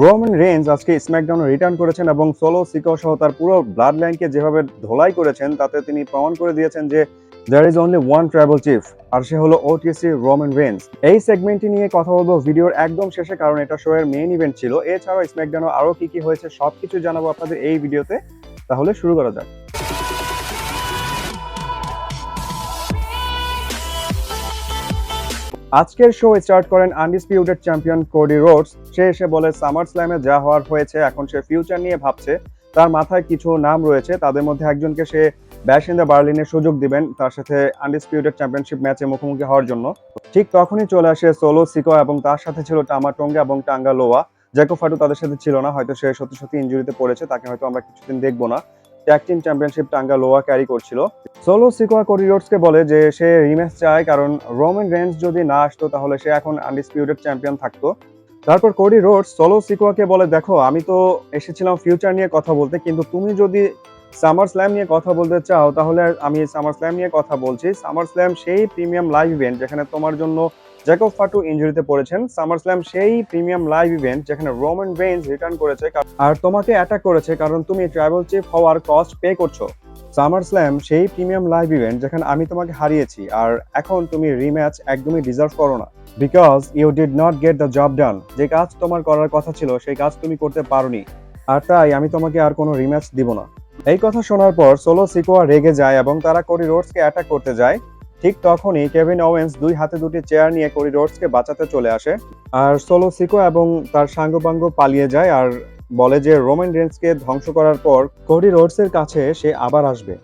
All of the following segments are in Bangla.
রোমান রেঞ্জ আজকে স্ম্যাকডাউনে রিটার্ন করেছেন এবং সোলো সিকো সহ তার পুরো ব্লাড লাইনকে যেভাবে ধোলাই করেছেন, তাতে তিনি প্রমাণ করে দিয়েছেন যে there is only one tribal chief আর সে হলো ওটিসি রোমান রেঞ্জ এই সেগমেন্টটি নিয়ে কথা বলব ভিডিওর একদম শেষে, কারণ এটা শো এর মেইন ইভেন্ট ছিল। এছাড়াও স্ম্যাকডাউনে আরও কি কি হয়েছে সবকিছু জানাব আপনাদের এই ভিডিওতে। তাহলে শুরু করা যাক। আজকের শো স্টার্ট করেন আনডিসপিউটেড চ্যাম্পিয়ন কোডি রোডস সে এসে বলে সামার স্ল্যামে যা হওয়ার হয়েছে, এখন সে ফিউচার নিয়ে ভাবছে। তার মাথায় কিছু নাম রয়েছে, তাদের মধ্যে একজনকে সে ব্যাশ ইন দ্য বার্লিনের সুযোগ দিবেন, তার সাথে আনডিসপিউটেড চ্যাম্পিয়নশিপ ম্যাচে মুখোমুখি হওয়ার জন্য। ঠিক তখনই চলে আসে সোলো সিকো এবং তার সাথে ছিল টামা টঙ্গা এবং টাঙ্গা লোয়া জ্যাকো ফাটু তাদের সাথে ছিল না, হয়তো সে সত্যি সত্যি ইঞ্জুরিতে পড়েছে, তাকে হয়তো আমরা কিছুদিন দেখব না। Tag championship Tanga Loa carry করছিল। সোলো সিকোয়া কোরিডোর্সকে বলে যে, সে রিম্যাচ চায় কারণ রোমান রেঞ্জ যদি না আসতো তাহলে সে এখন আনডিসপিউটেড চ্যাম্পিয়ন থাকতো। তারপর কোডি রোডস সোলো সিকোয়াকে বলে, দেখো, আমি তো এসেছিলাম ফিউচার নিয়ে কথা বলতে, কিন্তু তুমি যদি সামার স্ল্যাম নিয়ে কথা বলতে চাও, তাহলে আমি সামার স্ল্যাম নিয়ে কথা বলছি। সামার স্ল্যাম সেই প্রিমিয়াম লাইভ ইভেন্ট যেখানে তোমার জন্য জ্যাকব ফাটু ইঞ্জুরিতে পড়েছেন। সামার স্ল্যাম সেই প্রিমিয়াম লাইভ ইভেন্ট যেখানে রোমান রেঞ্জ রিটার্ন করেছে। আর তোমাকে অ্যাটাক করেছে কারণ তুমি ট্রাইবাল চিফ হওয়ার কস্ট পে করছ। সামার স্ল্যাম সেই প্রিমিয়াম লাইভ ইভেন্ট যেখানে আমি তোমাকে হারিয়েছি আর এখন তুমি রিম্যাচ একদমই ডিজার্ভ করো না। Because you did not get the job done যে কাজ তোমার করার কথা ছিল, সেই কাজ তুমি করতে পারোনি। আর তাই আমি তোমাকে আর কোনো রিম্যাচ দিব না। এই কথা শোনার পর সোলো সিকোয়া রেগে যায় এবং তারা কোরি রোডসকে অ্যাটাক করতে যায়। ঠিক তখনই কেভিন ওয়েন্স দুই হাতে দুটি চেয়ার নিয়ে কোরি রোডসকে বাঁচাতে চলে আসে। আর সোলো সিকো এবং তার সাঙ্গপাঙ্গ পালিয়ে যায় আর বলে যে, রোমেন রেন্সকে ধ্বংস করার পর কোরি রোডসের কাছে সে আবার আসবে।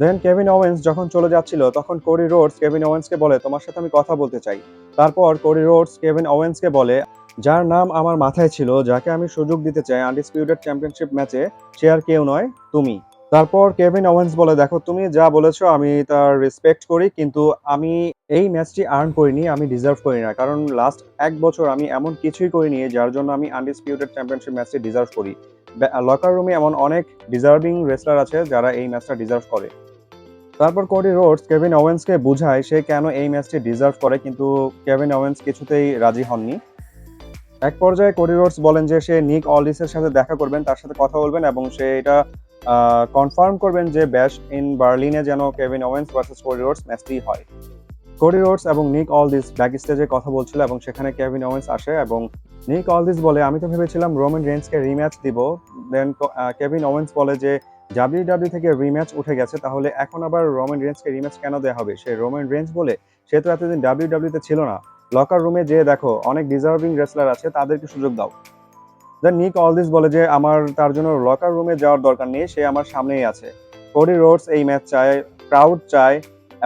দেন কেভিন ওয়েন্স যখন চলে যাচ্ছিল, তখন কোরি রোডস কেভিন ওয়েন্সকে বলে, তোমার সাথে আমি কথা বলতে চাই। তারপর কোরি রোডস কেভিন ওয়েন্সকে বলে, যার নাম আমার মাথায় ছিল, যাকে আমি সুযোগ দিতে চাই আনডিসপিউটেড চ্যাম্পিয়নশিপ ম্যাচে, সে আর কেউ নয়, তুমি। তারপর কেভিন ওয়েন্স বলে, দেখো, তুমি যা বলেছ আমি তার রেসপেক্ট করি, কিন্তু আমি এই ম্যাচটি আর্ন করিনি, আমি ডিজার্ভ করি না। কারণ লাস্ট এক বছর আমি এমন কিছুই করিনি যার জন্য আমি আনডিসপিউটেড চ্যাম্পিয়নশিপ ম্যাচটি ডিজার্ভ করি। লকার রুমে এমন অনেক ডিজার্ভিং রেসলার আছে যারা এই ম্যাচটা ডিজার্ভ করে। তারপর কোডি রোডস কেভিন ওয়েন্সকে বুঝায় সে কেন এই ম্যাচটি ডিজার্ভ করে, কিন্তু কেভিন ওয়েন্স কিছুতেই রাজি হননি। এক পর্যায়ে কোডি রোডস বলেন যে, সে নিক অলিসের সাথে দেখা করবেন, তার সাথে কথা বলবেন এবং সে এটা কনফার্ম করবেন যে ব্যাশ ইন বার্লিনে যেন Kevin Owens versus Cody Rhodes ম্যাচটি হয়। কোডি রোডস এবং নিক অলদিস ব্যাক স্টেজে কথা বলছিল এবং সেখানে কেভিন ওয়েন্স আসে এবং নিক অলদিস বলে, আমি তো ভেবেছিলাম রোমান রেঞ্জকে রিম্যাচ দিব। দেন কেভিন ওয়েন্স বলে যে ডাব্লিউডাব্লিউ থেকে রিম্যাচ উঠে গেছে, তাহলে এখন আবার রোমান রেঞ্জকে রিম্যাচ কেন দেওয়া হবে? সে রোমেন রেঞ্জ বলে, সে তো এতদিন ডাব্লিউডাব্লিউতে ছিল না। লকার রুমে যে দেখো, অনেক ডিজার্ভিং রেসলার আছে, তাদেরকে সুযোগ দাও। দেন নিক অলদিস বলে যে, আমার, তার জন্য লকার রুমে যাওয়ার দরকার নেই, সে আমার সামনেই আছে। কোডি রোডস এই ম্যাচ চায় ক্রাউড চায়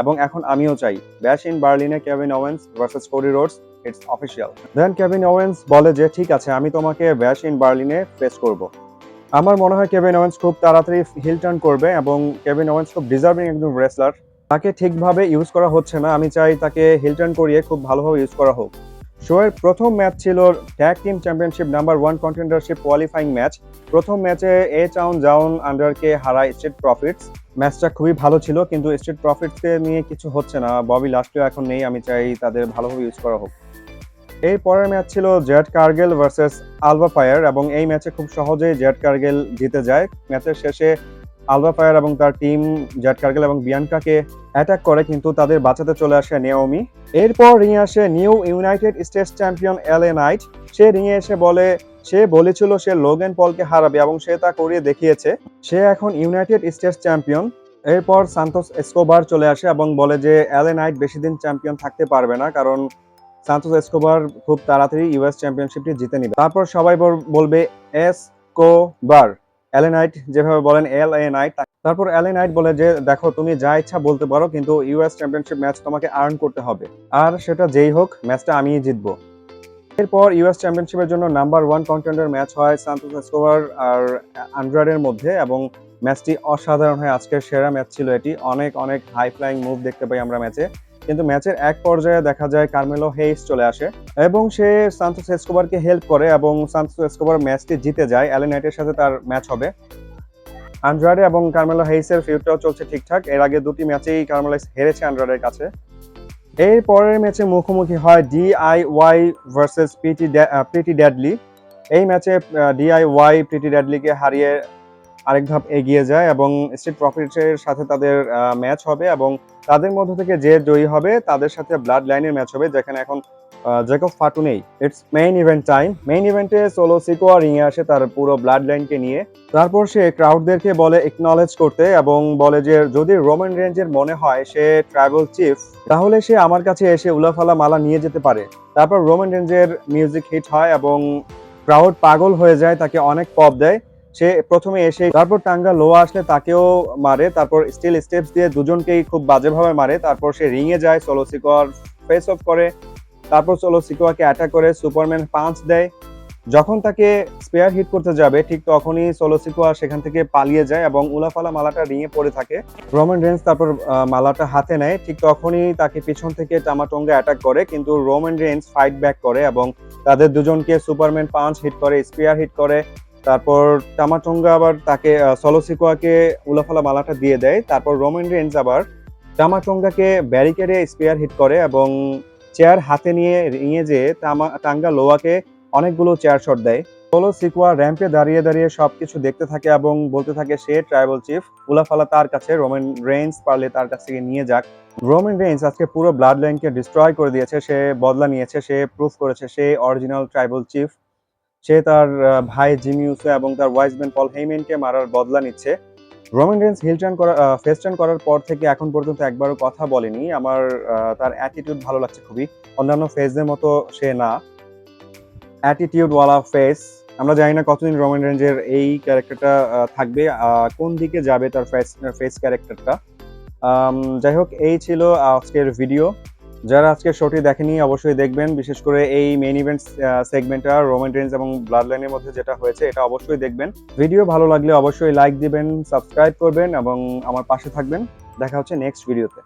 এবং এখন আমিও চাই। ব্যাশ in বার্লিনে Kevin Owens versus Cody Rhodes it's official then Kevin Owens বলে যে, ঠিক আছে, আমি তোমাকে ব্যাশ ইন বার্লিনে ফেস করব। আমার মনে হয় কেভিন ওয়েন্স খুব তাড়াতাড়ি হিল টার্ন করবে এবং কেভিন ওয়েন্স খুব ডিজার্ভিং একজন রেসলার তাকে ঠিকভাবে ইউজ করা হচ্ছে না। আমি চাই তাকে হিল টার্ন করিয়ে খুব ভালোভাবে ইউজ করা হোক। শো এর প্রথম ম্যাচ ছিল tag team championship number one contendership qualifying match. প্রথম ম্যাচে এ চাউন জাউন আন্ডারকে হারায় স্ট্রিট প্রফিটস। ম্যাচটা খুবই ভালো ছিল, কিন্তু স্ট্রিট প্রফিটসকে নিয়ে কিছু হচ্ছে না। ববি লাস্টেও এখন নেই, আমি চাই তাদের ভালোভাবে ইউজ করা হোক। এই পরের ম্যাচ ছিল Jade Cargill versus Alba Fyre এবং এই ম্যাচে খুব সহজেই জেড কার্গেল জিতে যায়। ম্যাচের শেষে আলবা ফায়ার এবং তার টিম জ্যাট কার্গেল এবং বিয়ানকাকে অ্যাটাক করে, কিন্তু তাদের বাঁচাতে চলে আসে নেওমি। এরপর রিংয়ে আসে new United States champion L A Knight. সে রিংয়ে এসে বলে, সে বলেছিল সে লোগেন পলকে হারাবে এবং সে তা করিয়ে দেখিয়েছে। সে এখন ইউনাইটেড স্টেটস চ্যাম্পিয়ন। এরপর সান্তোস এসকোবার চলে আসে এবং বলে যে এ নাইট বেশি দিন চ্যাম্পিয়ন থাকতে পারবে না, কারণ সান্তোস এসকোবার খুব তাড়াতাড়ি ইউএস চ্যাম্পিয়নশিপটি জিতে নিবে। তারপর সবাই বল- বলবে এস এ নাইট যেভাবে বলেন এল এ নাইট তারপর এল এ নাইট বলে যে, দেখো, তুমি যা ইচ্ছা বলতে পারো, কিন্তু ইউএস চ্যাম্পিয়নশিপ ম্যাচ তোমাকে আর্ন করতে হবে। আর সেটা যেই হোক ম্যাচটা আমিই জিতবো। এরপর ইউএস চ্যাম্পিয়নশিপের জন্য নাম্বার ওয়ান কন্টেন্ডার ম্যাচ হয় সান্তোস এসকোবার আর আন্ড্রাডের মধ্যে এবং ম্যাচটি অসাধারণ হয়। আজকের সেরা ম্যাচ ছিল এটি। অনেক অনেক হাই ফ্লাইং মুভ দেখতে পাই আমরা ম্যাচে কিন্তু ম্যাচের এক পর্যায়ে দেখা যায় কার্মেলো হেইস চলে আসে এবং সে সান্তোস এসকোবারকে হেল্প করে এবং সান্তোস এসকোবার ম্যাচটি জিতে যায়। অ্যালেনাইটের সাথে তার ম্যাচ হবে। আন্ড্রাডে এবং কার্মেলো হেইসের ফিউটাও চলছে ঠিকঠাক। এর আগে দুটি ম্যাচেই কার্মেলো হেরেছে আন্ড্রাডের কাছে। এর পরের ম্যাচে মুখোমুখি হয় DIY versus PT PT deadly. এই ম্যাচে ডিআইওয়াই প্রিটি র্যাডলিকে হারিয়ে আরেক ধাপ এগিয়ে যায় এবং স্ট্রিট প্রফিটসের সাথে তাদের ম্যাচ হবে এবং তাদের মধ্য থেকে যে জয়ী হবে তাদের সাথে ব্লাড লাইনের ম্যাচ হবে যেখানে এখন জেকব ফাটু নেই। It's main event time main ইভেন্টে সোলো সিকোয়া রিংয়ে আসে তার পুরো ব্লাড লাইনকে নিয়ে। তারপর সে ক্রাউডদেরকে বলে একনলেজ করতে এবং বলে যে যদি রোমান রেঞ্জের মনে হয় সে ট্রাইবাল চিফ তাহলে সে আমার কাছে এসে উলাফালা মালা নিয়ে যেতে পারে। তারপর রোমান রেঞ্জের মিউজিক হিট হয় এবং ক্রাউড পাগল হয়ে যায়, তাকে অনেক পপ দেয়। সে প্রথমে এসে তারপর টাঙ্গা লোয়া আসলে তাকেও মারে, তারপর স্টিল স্টেপস দিয়ে দুজনকেই খুব বাজেভাবে মারে, তারপর সে রিংয়ে যায় সোলো সিকোয়ার ফেস অফ করে, তারপর সোলো সিকোয়াকে অ্যাটাক করে সুপারম্যান পাঁচ দেয়। যখন তাকে স্পেয়ার হিট করতে যাবে, ঠিক তখনই সোলো সিকোয়া সেখান থেকে পালিয়ে যায় এবং উলাফালা মালাটা রিঙে পড়ে থাকে। রোমান রেন্স তারপর মালাটা হাতে নেয়, ঠিক তখনই তাকে পিছন থেকে টামাটঙ্গা অ্যাটাক করে, কিন্তু রোমান রেন্স ফাইট ব্যাক করে এবং তাদের দুজনকে সুপারম্যান পাঁচ হিট করে স্পেয়ার হিট করে তারপর টামাটঙ্গা আবার তাকে সলোসিকোয়াকে উলাফালা মালাটা দিয়ে দেয়। তারপর রোমেন রেঞ্জ আবার টামাটঙ্গাকে ব্যারিকেডে স্পিয়ার হিট করে এবং চেয়ার হাতে নিয়ে নিয়ে যে টামা- টাঙ্গা লোয়াকে অনেকগুলো চেয়ার শট দেয়। সোলো সিকুয়া র্যাম্পে দাঁড়িয়ে দাঁড়িয়ে সবকিছু দেখতে থাকে এবং বলতে থাকে, সে ট্রাইবাল চিফ, উলাফালা তার কাছে, রোমেন রেঞ্জ পারলে তার কাছ থেকে নিয়ে যাক। রোমেন রেঞ্জ আজকে পুরো ব্লাড লাইনকে ডিস্ট্রয় করে দিয়েছে, সে বদলা নিয়েছে, সে প্রুফ করেছে, সে অরিজিনাল ট্রাইবাল চিফ। সে তার ভাই জিমি উসো এবং তার ওয়াইসম্যান পল হেইমেনকে মারার বদলা নিচ্ছে। রোমান রেন্স হিল টার্ন করা ফেস টার্ন করার পর থেকে এখন পর্যন্ত একবারও কথা বলেনি। আমার তার অ্যাটিটিউড ভালো লাগছে খুবই। অন্যান্য ফেসদের মতো সে না। অ্যাটিটিউডওয়ালা ফেস আমরা জানি না কতদিন রোমান রেঞ্জের এই ক্যারেক্টারটা থাকবে কোন দিকে যাবে তার ফেস ফেস ক্যারেক্টারটা যাই হোক, এই ছিল আজকের ভিডিও যারা আজকে শোটি দেখেনি, অবশ্যই দেখবেন। বিশেষ করে এই মেইন ইভেন্ট সেগমেন্টটা রোমেন রেঞ্জ এবং ব্লাড লাইনের মধ্যে যেটা হয়েছে, এটা অবশ্যই দেখবেন। ভিডিও ভালো লাগলে অবশ্যই লাইক দিবেন সাবস্ক্রাইব করবেন এবং আমার পাশে থাকবেন। দেখা হচ্ছে নেক্সট ভিডিওতে